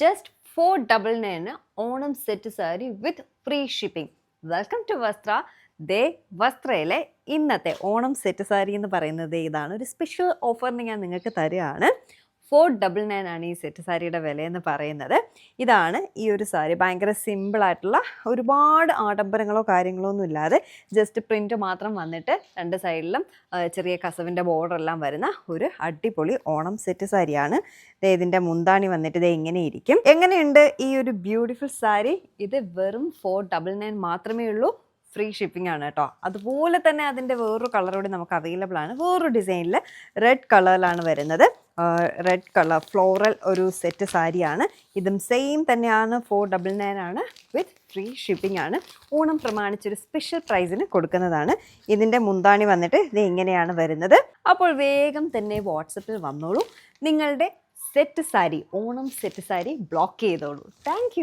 Just for double nine Onam set sari with free shipping welcome to Vastra ദേ വസ്ത്രയിലെ ഇന്നത്തെ Onam set sari എന്ന് പറയുന്നത് ഇതാണ്. ഒരു സ്പെഷ്യൽ ഓഫറിന് ഞാൻ നിങ്ങൾക്ക് തരികയാണ്. ഫോർ ഡബിൾ നയൻ ആണ് ഈ സെറ്റ് സാരിയുടെ വില എന്ന് പറയുന്നത്. ഇതാണ് ഈ ഒരു സാരി. ഭയങ്കര സിമ്പിളായിട്ടുള്ള ഒരുപാട് ആഡംബരങ്ങളോ കാര്യങ്ങളോ ഒന്നും ഇല്ലാതെ ജസ്റ്റ് പ്രിന്റ് മാത്രം വന്നിട്ട് രണ്ട് സൈഡിലും ചെറിയ കസവിന്റെ ബോർഡർ എല്ലാം വരുന്ന ഒരു അടിപൊളി ഓണം സെറ്റ് സാരിയാണ്. ദേ ഇതിന്റെ മുന്താണി വന്നിട്ട് ഇത് എങ്ങനെ ഇരിക്കും. എങ്ങനെയുണ്ട് ഈ ഒരു ബ്യൂട്ടിഫുൾ സാരി? ഇത് വെറും ഫോർ ഡബിൾ നയൻ മാത്രമേ ഉള്ളൂ. ഫ്രീ ഷിപ്പിംഗ് ആണ് കേട്ടോ. അതുപോലെ തന്നെ അതിന്റെ വേറൊരു കളർ കൂടി നമുക്ക് അവൈലബിൾ ആണ്. വേറൊരു ഡിസൈനിൽ റെഡ് കളറിലാണ് വരുന്നത്. റെഡ് കളർ ഫ്ലോറൽ ഒരു സെറ്റ് സാരിയാണ് ഇതും സെയിം തന്നെയാണ് ഫോർ ഡബിൾ നയൻ ആണ് വിത്ത് ഫ്രീ ഷിപ്പിംഗ് ആണ്. ഓണം പ്രമാണിച്ചൊരു സ്പെഷ്യൽ പ്രൈസിന് കൊടുക്കുന്നതാണ്. ഇതിന്റെ മുന്താണി വന്നിട്ട് ഇത് എങ്ങനെയാണ് വരുന്നത്. അപ്പോൾ വേഗം തന്നെ വാട്സപ്പിൽ വന്നോളൂ. നിങ്ങളുടെ set sari Onam set sari block ചെയ്തോളൂ. താങ്ക്